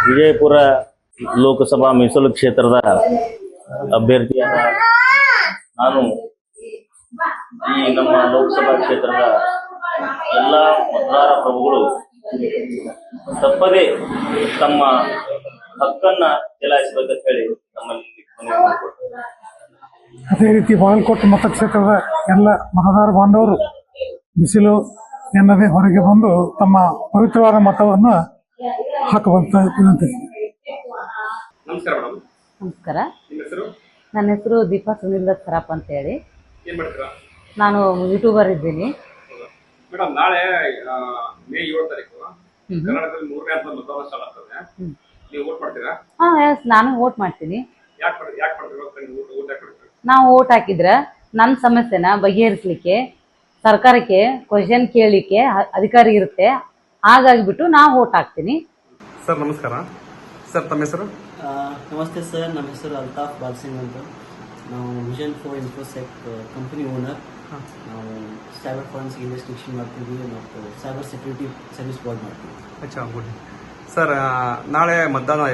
ವಿಜಯಪುರ ಲೋಕಸಭಾ ಮೀಸಲು ಕ್ಷೇತ್ರದ ಅಭ್ಯರ್ಥಿಯಾದ ನಾನು ಈ ನಮ್ಮ ಲೋಕಸಭಾ ಕ್ಷೇತ್ರದ ಎಲ್ಲ ಮತದಾರ ಪ್ರಭುಗಳು ತಪ್ಪದೇ ತಮ್ಮ ಹಕ್ಕನ್ನ ಚಲಾಯಿಸಬೇಕಂತ ಹೇಳಿ ನಮ್ಮಲ್ಲಿ ಅದೇ ರೀತಿ ಬಾಗಲಕೋಟೆ ಮತಕ್ಷೇತ್ರದ ಎಲ್ಲ ಮತದಾರ ಬಾಂಧವರು ಬಿಸಿಲು ಎನ್ನದೇ ಹೊರಗೆ ಬಂದು ತಮ್ಮ ಪವಿತ್ರವಾದ ಮತವನ್ನು ಹಾಕುವಂತ ವಿನಂತಿ ನಮಸ್ಕಾರ ಮೇಡಮ್. ನಮಸ್ಕಾರ. ನಿಮ್ಮ ಹೆಸರು? ನನ್ನ ಹೆಸರು ದೀಪಾ ಸುನಿಲ್ ದತ್ ಸರಾಪ್ ಅಂತ ಹೇಳಿ ಏನ್ ಮಾಡ್ತೀರಾ? ನಾನು ಯೂಟ್ಯೂಬರ್ ಇದ್ದೀನಿ. ಮೇಡಮ್ ನಾಳೆ ಆ, ಮೇ ಏಳು ತಾರೀಕು ಕರ್ನಾಟಕದಲ್ಲಿ ಮೂರನೇ ಹಂತದ ಮತದಾನ ಸ್ಟಾರ್ಟ್ ಆಗ್ತದೆ. ನೀವು ವೋಟ್ ಮಾಡ್ತೀರಾ? ಹಾಂ ಎಸ್ ನಾನು ವೋಟ್ ಮಾಡ್ತೀನಿ. ಯಾಕೆ ಮಾಡಿ ಯಾಕೆ ಮಾಡ್ತೀರಾ ಅಂತ ನೀವು ವೋಟ್ ಯಾಕೆ ಮಾಡ್ತೀರಾ ನಾವು ವೋಟ್ ಹಾಕಿದ್ರೆ ನನ್ನ ಸಮಸ್ಯೆನ ಬಗೆಹರಿಸಲಿಕ್ಕೆ ಸರ್ಕಾರಕ್ಕೆ ಕ್ವಶನ್ ಕೇಳಲಿಕ್ಕೆ ಅಧಿಕಾರಿ ಅಧಿಕಾರ ಇರುತ್ತೆ. ಹಾಗಾಗಿಬಿಟ್ಟು ನಾವು ವೋಟ್ ಹಾಕ್ತೀನಿ. ಸರ್ ನಮಸ್ಕಾರ. ಸರ್ ತಮ್ಮ ಹೆಸರು? ನಮಸ್ತೆ ಸರ್ ನಮ್ಮ ಹೆಸರು ಅಲ್ತಾಫ್ ಬಾಲ್ಸಿಂಗ್ ಅಂತ. ನಾವು Vision Four Infosec company owner. ನಾವು ಸೈಬರ್ ಫಾರೆನ್ಸಿಕ್ ಇನ್ವೆಸ್ಟಿಗೇಷನ್ ಮಾಡ್ತೀವಿ ಮತ್ತು ಸೈಬರ್ ಸೆಕ್ಯೂರಿಟಿ ಸರ್ವಿಸ್ ಪ್ರೊವೈಡ್ ಮಾಡ್ತೀವಿ. ಅಚ್ಚಾ ಗುಡ್. ಸರ್ ನಾಳೆ ಮತದಾನ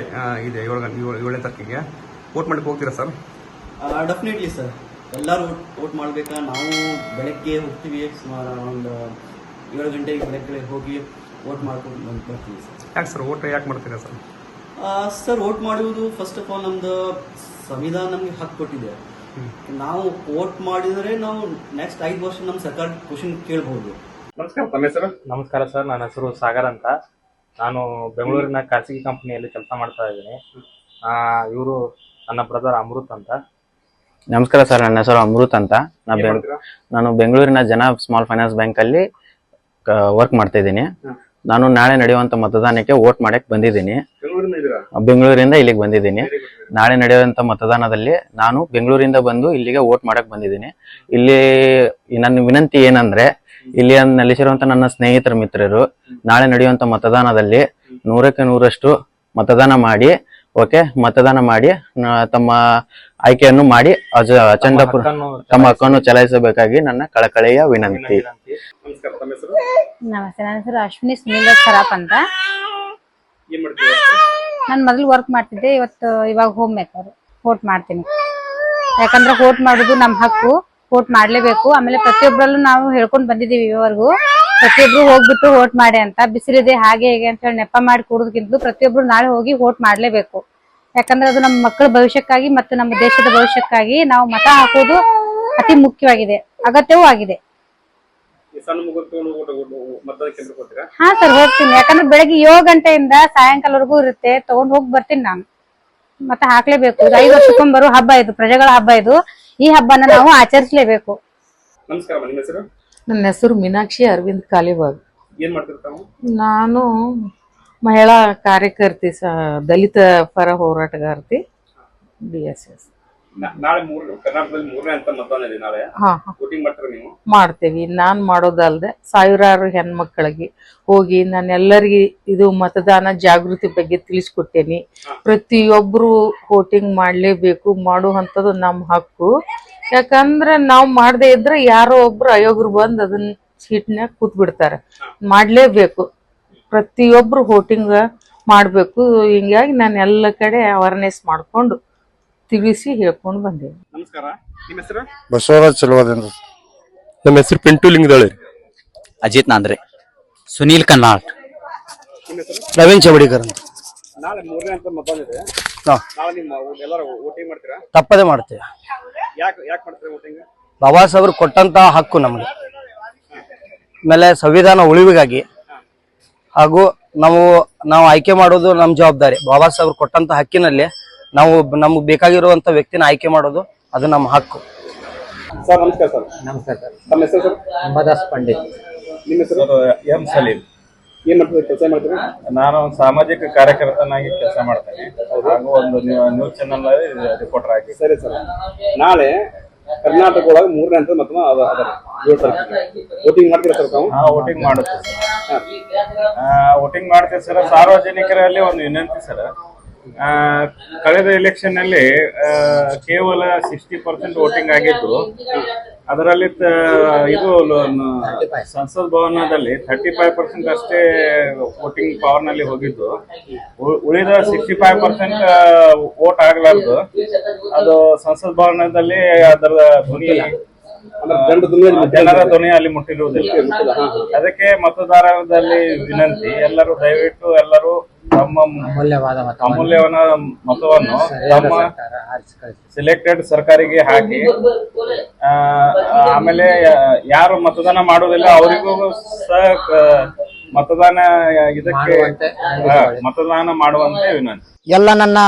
ಇದೆ ಏಳು ಗಂಟೆ ಏಳು ಏಳನೇ ತಾರೀಕಿಗೆ. ವೋಟ್ ಮಾಡಕ್ಕೆ ಹೋಗ್ತೀರಾ ಸರ್? Definitely sir. ಎಲ್ಲರೂ ವೋಟ್ ವೋಟ್ ಮಾಡಬೇಕಾ? ನಾವು ಬೆಳಗ್ಗೆ ಹೋಗ್ತೀವಿ ಸುಮಾರು ಒಂದು ಏಳು ಗಂಟೆಗೆ ಬೆಳಗ್ಗೆ ಹೋಗಿ ವೋಟ್ ಮಾಡ್ಕೊಂಡು ಬಂದು ಬರ್ತೀವಿ ಸರ್. ಯಾಕೆ ಸರ್ ವೋಟ್ ಯಾಕೆ ಮಾಡ್ತೀರಾ ಸರ್? ಆ, ಸರ್ ವೋಟ್ ಮಾಡುವುದು ಫಸ್ಟ್ ಆಫ್ ಆಲ್ ನಮ್ದು ಸಂವಿಧಾನ ನಮಗೆ ಹಕ್ಕು ಕೊಟ್ಟಿದೆ. ನಾವು ವೋಟ್ ಮಾಡಿದರೆ ನಾವು ನೆಕ್ಸ್ಟ್ ಐದು ವರ್ಷ ನಮ್ಮ ಸರ್ಕಾರ ಕ್ವಶನ್ ಕೇಳಬಹುದು ನಮಸ್ಕಾರ ತಮ್ಮ ಹೆಸರು? ನಮಸ್ಕಾರ ಸರ್ ನನ್ನ ಹೆಸರು ಸಾಗರ್ ಅಂತ. ನಾನು ಬೆಂಗಳೂರಿನ ಖಾಸಗಿ ಕಂಪನಿಯಲ್ಲಿ ಕೆಲಸ ಮಾಡ್ತಾ ಇದ್ದೀನಿ. ಇವರು ನನ್ನ ಬ್ರದರ್ ಅಮೃತ್ ಅಂತ. ನಮಸ್ಕಾರ ಸರ್ ನನ್ನ ಹೆಸರು ಅಮೃತ್ ಅಂತ. ನಾನು ಬೆಂಗಳೂರಿನ ಜನ ಸ್ಮಾಲ್ ಫೈನಾನ್ಸ್ ಬ್ಯಾಂಕ್ ಅಲ್ಲಿ ವರ್ಕ್ ಮಾಡ್ತಾ ಇದ್ದೀನಿ. ನಾನು ನಾಳೆ ನಡೆಯುವಂತ ಮತದಾನಕ್ಕೆ ವೋಟ್ ಮಾಡಕ್ ಬಂದಿದ್ದೀನಿ. ಬೆಂಗಳೂರಿಂದ ಇಲ್ಲಿಗೆ ಬಂದಿದ್ದೀನಿ. ನಾಳೆ ನಡೆಯುವಂತ ಮತದಾನದಲ್ಲಿ ನಾನು ಬೆಂಗಳೂರಿಂದ ಬಂದು ಇಲ್ಲಿಗೆ ವೋಟ್ ಮಾಡಕ್ ಬಂದಿದ್ದೀನಿ. ಇಲ್ಲಿ ನನ್ನ ವಿನಂತಿ ಏನಂದ್ರೆ ಇಲ್ಲಿ ನೆಲೆಸಿರುವಂತ ನನ್ನ ಸ್ನೇಹಿತರ ಮಿತ್ರರು ನಾಳೆ ನಡೆಯುವಂತ ಮತದಾನದಲ್ಲಿ ನೂರಕ್ಕೆ ನೂರಷ್ಟು ಮತದಾನ ಮಾಡಿ ಓಕೆ ಮತದಾನ ಮಾಡಿ ನ- ತಮ್ಮ ಆಯ್ಕೆಯನ್ನು ಮಾಡಿ ಅಜ ಹಕ್ಕನ್ನು ತಮ್ಮ ಹಕ್ಕನ್ನು ಚಲಾಯಿಸಬೇಕಾಗಿ ನನ್ನ ಕಳಕಳಿಯ ವಿನಂತಿ. ನಮಸ್ಕಾರ ತಮ್ಮ ಹೆಸರು? ನಮಸ್ತೆ ನನ್ನ ಹೆಸರು ಅಶ್ವಿನಿ ಸುನೀಲ್ ಸರಾಪ್ ಅಂತ. ನಾನು ಮೊದಲು ವರ್ಕ್ ಮಾಡ್ತಿದ್ದೆ ಇವತ್ತು ಇವಾಗ ಹೋಮ್ ಮೇಕರ್ ವೋಟ್ ಮಾಡ್ತೀನಿ. ಯಾಕಂದ್ರೆ ವೋಟ್ ಮಾಡೋದು ನಮ್ಮ ಹಕ್ಕು ವೋಟ್ ಮಾಡ್ಲೇಬೇಕು. ಆಮೇಲೆ ಪ್ರತಿಯೊಬ್ಬರಲ್ಲೂ ನಾವು ಹೇಳ್ಕೊಂಡು ಬಂದಿದ್ದೀವಿ ಇದುವರೆಗೂ. ಪ್ರತಿಯೊಬ್ರು ಹೋಗ್ಬಿಟ್ಟು ವೋಟ್ ಮಾಡಿ ಅಂತ ಬಿಸಿಲಿದೆ ಹಾಗೆ ಹೇಗೆ ಅಂತ ಹೇಳಿ ನೆಪ ಮಾಡಿ ಕೂಡುದಕ್ಕಿಂತ ಪ್ರತಿಯೊಬ್ರು ನಾಳೆ ಹೋಗಿ ವೋಟ್ ಮಾಡ್ಲೇಬೇಕು. ಯಾಕಂದ್ರೆ ಅದು ನಮ್ಮ ಮಕ್ಕಳ ಭವಿಷ್ಯಕ್ಕಾಗಿ ಮತ್ತು ನಮ್ಮ ದೇಶದ ಭವಿಷ್ಯಕ್ಕಾಗಿ ನಾವು ಮತ ಹಾಕೋದು ಅತಿ ಮುಖ್ಯವಾಗಿದೆ ಅಗತ್ಯವೂ ಆಗಿದೆ. ಹಾ ಸರ್ ಹೋಗ್ತೀನಿ. ಯಾಕಂದ್ರೆ ಬೆಳಗ್ಗೆ ಏಳು ಗಂಟೆಯಿಂದ ಸಾಯಂಕಾಲವರೆಗೂ ಇರುತ್ತೆ. ತಗೊಂಡ್ ಹೋಗಿ ಬರ್ತೀನಿ ನಾನು. ಮತ್ತೆ ಹಾಕ್ಲೇಬೇಕು. ಐದು ವರ್ಷಕ್ಕೊಂಬರು ಬರೋ ಹಬ್ಬ ಇದು ಪ್ರಜೆಗಳ ಹಬ್ಬ ಇದು. ಈ ಹಬ್ಬನ ನಾವು ಆಚರಿಸಲೇಬೇಕು. ನಮಸ್ಕಾರ ನಿಮ್ಮ ಹೆಸರು? ನನ್ನ ಹೆಸರು ಮೀನಾಕ್ಷಿ ಅರವಿಂದ್ ಕಾಲಿಬಾಗ್. ಏನ್ ನಾನು ಮಹಿಳಾ ಕಾರ್ಯಕರ್ತಿ ಸ ದಲಿತ ಪರ ಹೋರಾಟಗಾರ್ತಿ ಡಿ ಎಸ್ ಎಸ್ ನಾಳೆ ಮೂರು ಕರ್ನಾಟಕದಲ್ಲಿ ಮೂರನೇ ಅಂತ ಮತದಾನ ಇದೆ ನಾಳೆ. ಹಾ ಹಾ. ವೋಟಿಂಗ್ ಮಾಡ್ತೀರಾ ನೀವು? ಮಾಡ್ತೇವಿ. ನಾನ್ ಮಾಡೋದಲ್ದೆ ಸಾವಿರಾರು ಹೆಣ್ಮಕ್ಳಿಗೆ ಹೋಗಿ ನಾನು ಎಲ್ಲರಿಗೆ ಇದು ಮತದಾನ ಜಾಗೃತಿ ಬಗ್ಗೆ ತಿಳಿಸ್ಕೊಟ್ಟೇನಿ ಪ್ರತಿಯೊಬ್ರು ವೋಟಿಂಗ್ ಮಾಡ್ಲೇಬೇಕು. ಮಾಡುವಂಥದ್ದು ನಮ್ಮ ಹಕ್ಕು. ಯಾಕಂದ್ರೆ ನಾವು ಮಾಡದೇ ಇದ್ರೆ ಯಾರೋ ಒಬ್ರು ಅಯೋಗ್ರು ಬಂದು ಅದನ್ನ ಸೀಟ್ನ್ಯಾಗ ಕೂತ್ ಬಿಡ್ತಾರೆ ಮಾಡ್ಲೇಬೇಕು. ಪ್ರತಿಯೊಬ್ರು ಹೋಟಿಂಗ್ ಮಾಡ್ಬೇಕು. ಹಿಂಗಾಗಿ ನಾನು ಎಲ್ಲ ಕಡೆ ಅವೇರ್ನೆಸ್ ಮಾಡ್ಕೊಂಡು ತಿಳಿಸಿ ಹೇಳ್ಕೊಂಡು ಬಂದೆ. ನಮಸ್ಕಾರ. ನಿಮ್ಮ ಹೆಸರು? ಬಸವರಾಜ್ ಚಲುವದಿಂದ ನಮ್ಮ ಹೆಸರು ಪಿಂಟು ಲಿಂಗದಳ್ಳಿ. ಅಜಿತ್ ನಾಂದ್ರೆ. ಸುನೀಲ್ ಕನ್ನಾಳ್. ನಿಮ್ಮ ಹೆಸರು? ಪ್ರವೀಣ್ ಚವಡಿಕರ್ ಅಂತ. ನಾಳೆ ಮೂರನೇ ಅಂತ ಮತದಾನ ಇದೆ. ಹಾ. ನಾಳೆ ನಿಮ್ಮ ಎಲ್ಲರೂ ವೋಟಿಂಗ್ ಮಾಡ್ತೀರಾ? ತಪ್ಪದೆ ಮಾಡ್ತೇವೆ. ಯಾಕೆ ಯಾಕೆ ಮಾಡ್ತೀರಾ ವೋಟಿಂಗ್? ಬಾಬಾ ಸಾಹೇಬ್ರು ಕೊಟ್ಟಂತ ಹಕ್ಕು ನಮಗೆ. ಆಮೇಲೆ ಸಂವಿಧಾನ ಉಳಿವಿಗಾಗಿ ಹಾಗೂ ನಾವು ನಾವು ಆಯ್ಕೆ ಮಾಡೋದು ನಮ್ಮ ಜವಾಬ್ದಾರಿ. ಬಾಬಾ ಸಾಹೇಬ್ರು ಕೊಟ್ಟಂತ ಹಕ್ಕಿನಲ್ಲಿ ನಾವು ನಮ್ಗೆ ಬೇಕಾಗಿರುವಂತ ವ್ಯಕ್ತಿನ ಆಯ್ಕೆ ಮಾಡೋದು ಅದು ನಮ್ಮ ಹಕ್ಕು. ಸರ್ ನಮಸ್ಕಾರ ಸರ್. ನಮಸ್ಕಾರ ಸರ್. ತಮ್ಮ ಹೆಸರು ಸರ್? ಅಂಬಾದಾಸ್ ಪಂಡಿತ್. ನಿಮ್ಮ ಹೆಸರು? ಎಂ ಸಲೀಂ. ಏನ್ ಮಾಡ್ತೀರಾ ಕೆಲಸ ಮಾಡ್ತೀರಾ ನಾನು ಸಾಮಾಜಿಕ ಕಾರ್ಯಕರ್ತನಾಗಿ ಕೆಲಸ ಮಾಡ್ತೇನೆ. ಹಾಗೂ ಒಂದು ನ್ಯೂಸ್ ಚಾನಲ್ ರಿಪೋರ್ಟರ್ ಆಗಿ. ಸರಿ ಸರ್. ನಾಳೆ ಕರ್ನಾಟಕ ಒಳಗೆ ಮೂರನೇ ಹಂತದ ಮತದಾನ ಅದ ಏಳು ತಾರೀಕಿಗೆ ವೋಟಿಂಗ್ ಮಾಡ್ತೀರಾ ಸರ್ ತಾವು? ಹಾ ವೋಟಿಂಗ್ ಮಾಡುತ್ತೆ ಸರ್. ವೋಟಿಂಗ್ ಮಾಡ್ತೀವಿ ಸರ್. ಸಾರ್ವಜನಿಕರಲ್ಲಿ ಒಂದು ವಿನಂತಿ ಸರ್. ಆ, ಕಳೆದ ಎಲೆಕ್ಷನ್ನಲ್ಲಿ ಆ, ಕೇವಲ ಸಿಕ್ಸ್ಟಿ ಪರ್ಸೆಂಟ್ ವೋಟಿಂಗ್ ಆಗಿದ್ದು ಅದರಲ್ಲಿ ಇದು ಸಂಸತ್ ಭವನದಲ್ಲಿ ತರ್ಟಿ ಫೈವ್ ಪರ್ಸೆಂಟ್ ಅಷ್ಟೇ ವೋಟಿಂಗ್ ಪವರ್ನಲ್ಲಿ ಹೋಗಿದ್ದು. ಉಳಿದ ಸಿಕ್ಸ್ಟಿ ಫೈವ್ ಪರ್ಸೆಂಟ್ ವೋಟ್ ಆಗಲಾರ್ದು. ಅದು ಸಂಸತ್ ಭವನದಲ್ಲಿ ಅದರ ಧ್ವನಿ ಜನರ ಧ್ವನಿ ಅಲ್ಲಿ ಮುಟ್ಟಿರುವುದಿಲ್ಲ. ಅದಕ್ಕೆ ಮತದಾರರಲ್ಲಿ ವಿನಂತಿ ಎಲ್ಲರೂ ದಯವಿಟ್ಟು ಎಲ್ಲರೂ ತಮ್ಮ ಅಮೂಲ್ಯವಾದ ಅಮೂಲ್ಯವಾದ ಮತವನ್ನು ತಮ್ಮ ಸಿಲೆಕ್ಟೆಡ್ ಸರ್ಕಾರಿಗೆ ಹಾಕಿ ಆ, ಆಮೇಲೆ ಯಾರು ಮತದಾನ ಮಾಡುವುದಿಲ್ಲ ಅವರಿಗೂ ಸಹ ಮತದಾನ ಇದಕ್ಕೆ ಮತದಾನ ಮಾಡುವಂತೆ ವಿನಂತಿ. ಎಲ್ಲ ನನ್ನ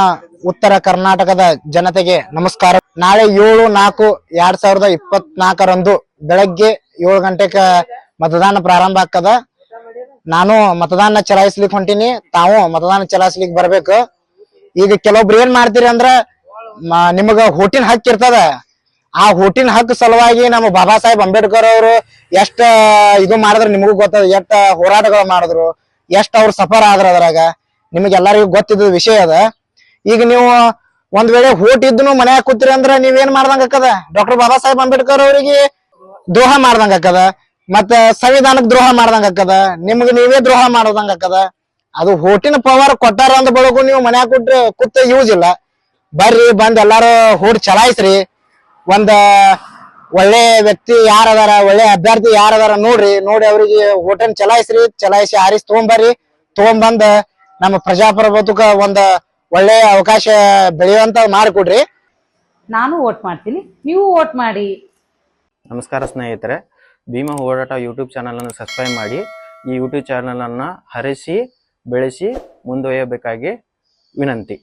ಉತ್ತರ ಕರ್ನಾಟಕದ ಜನತೆಗೆ ನಮಸ್ಕಾರ. ನಾಳೆ ಏಳು ನಾಲ್ಕು ಎರಡ್ ಸಾವಿರದ ಇಪ್ಪತ್ನಾಲ್ಕರಂದು ಬೆಳಗ್ಗೆ ಏಳು ಗಂಟೆಗೆ ಮತದಾನ ಪ್ರಾರಂಭ ಆಗ್ತದ. ನಾನು ಮತದಾನ ಚಲಾಯಿಸ್ಲಿಕ್ಕೆ ಹೊಂಟಿನಿ. ತಾವು ಮತದಾನ ಚಲಾಯಿಸ್ಲಿಕ್ಕೆ ಬರ್ಬೇಕು. ಈಗ ಕೆಲವೊಬ್ರು ಏನ್ ಮಾಡ್ತೀರಿ ಅಂದ್ರ ನಿಮಗ ಹೋಟಿನ ಹಕ್ ಇರ್ತದ. ಆ ಹೋಟಿನ ಹಕ್ಕು ಸಲುವಾಗಿ ನಮ್ಮ ಬಾಬಾ ಸಾಹೇಬ್ ಅಂಬೇಡ್ಕರ್ ಅವರು ಎಷ್ಟ ಇದು ಮಾಡಿದ್ರು ನಿಮಗೂ ಗೊತ್ತದ, ಎಷ್ಟ ಹೋರಾಟಗಳು ಮಾಡಿದ್ರು, ಎಷ್ಟ ಅವ್ರು ಸಫರ್ ಆದ್ರ ಅದ್ರಾಗ. ನಿಮಗೆಲ್ಲರಿಗೂ ಗೊತ್ತಿದ್ದ ವಿಷಯ ಅದ. ಈಗ ನೀವು ಒಂದ್ ವೇಳೆ ಹೋಟ್ ಇದ್ನು ಮನ್ಯಾಗ ಕೂತ್ರಿ ಅಂದ್ರ ನೀವೇನ್ ಮಾಡ್ದಂಗ ಆಕದ ಡಾಕ್ಟರ್ ಬಾಬಾ ಸಾಹೇಬ್ ಅಂಬೇಡ್ಕರ್ ಅವ್ರಿಗೆ ದ್ರೋಹ ಮಾಡ್ದಂಗ ಆಕದ ಮತ್ತ ಸಂವಿಧಾನಕ್ ದ್ರೋಹ ಮಾಡ್ದಂಗ ಆಕದ ನಿಮ್ಗೆ ನೀವೇ ದ್ರೋಹ ಮಾಡೋದಂಗ ಆಕದ ಅದು ಹೋಟಿನ ಪವರ್ ಕೊಟ್ಟಾರ ಅಂದ ಬಳಗು ನೀವು ಮನ್ಯಾಗ ಕೊಟ್ರೆ ಕೂತ ಯೂಸ್ ಇಲ್ಲ. ಬರ್ರಿ, ಬಂದ್ ಎಲ್ಲಾರು ಹೋಟ್ ಚಲಾಯಿಸ್ರಿ. ಒಂದ ಒಳ್ಳೆ ವ್ಯಕ್ತಿ ಯಾರದಾರ, ಒಳ್ಳೆ ಅಭ್ಯರ್ಥಿ ಯಾರದಾರ ನೋಡ್ರಿ. ನೋಡಿ ಅವ್ರಿಗೆ ಹೋಟೆಲ್ ಚಲಾಯಿಸ್ರಿ, ಚಲಾಯಿಸಿ ಆರಿಸಿ ತಗೊಂಬರ್ರಿ. ತಗೊಂಬಂದ ನಮ್ಮ ಪ್ರಜಾಪ್ರಭುತ್ವಕ್ಕ ಒಂದ ಒಳ್ಳೆ ಅವಕಾಶ ಬೆಳೆಯುವಂತ ಮಾಡಿಕೊಡ್ರಿ. ನಾನು ವೋಟ್ ಮಾಡ್ತೀನಿ. ನೀವು ವೋಟ್ ಮಾಡಿ. ನಮಸ್ಕಾರ ಸ್ನೇಹಿತರೆ ಭೀಮಾ ಹೋರಾಟ ಯೂಟ್ಯೂಬ್ ಚಾನಲನ್ನು ಸಬ್ಸ್ಕ್ರೈಬ್ ಮಾಡಿ ಈ ಯೂಟ್ಯೂಬ್ ಚಾನಲನ್ನು ಹರಿಸಿ ಬೆಳೆಸಿ ಮುಂದುವರಿಯಬೇಕಾಗಿ ವಿನಂತಿ.